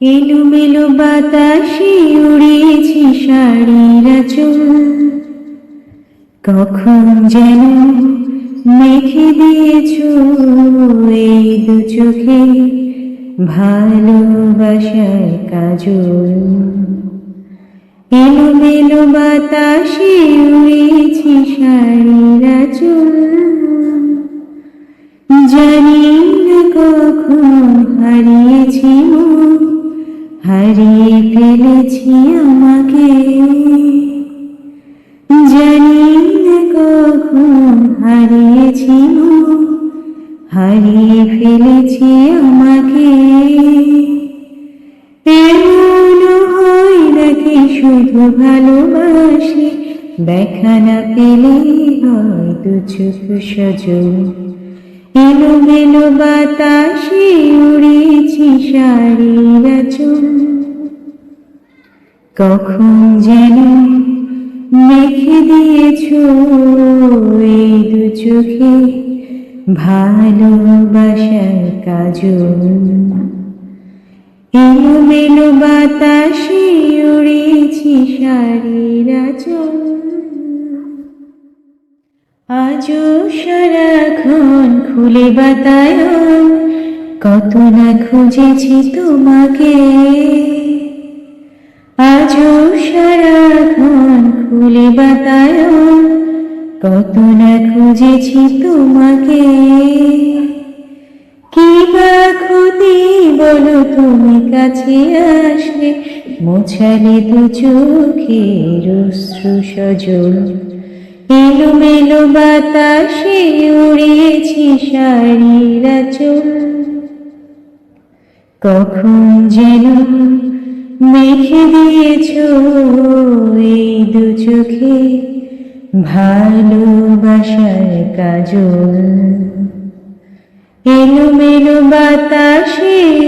এলোমেলো বাতাসে উড়িয়েছি শাড়ির চুল কখন যেন মেখে দিয়েছ এই দু চোখে ভালোবাসার কাজল। এলোমেলো বাতাসে উড়িয়েছি শাড়ির চুল জানি না কখন হারিয়েছি মন, হারিয়ে ফেলেছি আমাকে। জানি কখন হারিয়েছি হারিয়ে ফেলেছি আমাকে। এমন হয় নাকি শুধু ভালোবাসি দেখা না পেলে হয়তো চোখ সজল এলোমেলো বাতাসে উড়েছি শাড়ির চুল কখন যেন মেখে দিয়েছ এই দু চোখে ভালোবাসার কাজ কাজল এলোমেলো বাতাসে উড়েছি শাড়ির চুল আজও সারাক্ষণ খুলে বাতায়ন, কত না খুঁজেছি তোমাকে। আজও সারাক্ষণ খুলে বাতায়ন, কত না খুঁজেছি তোমাকে। কি বা ক্ষতি বলো তুমি কাছে আসলে, মোছালে দু চোখের অশ্রু সজল। এলোমেলো বাতাসে উড়িয়েছি শাড়ির চুল কখন যেন মেখে দিয়েছ এই দু চোখে ভালোবাসার কাজল। এলোমেলো বাতাসে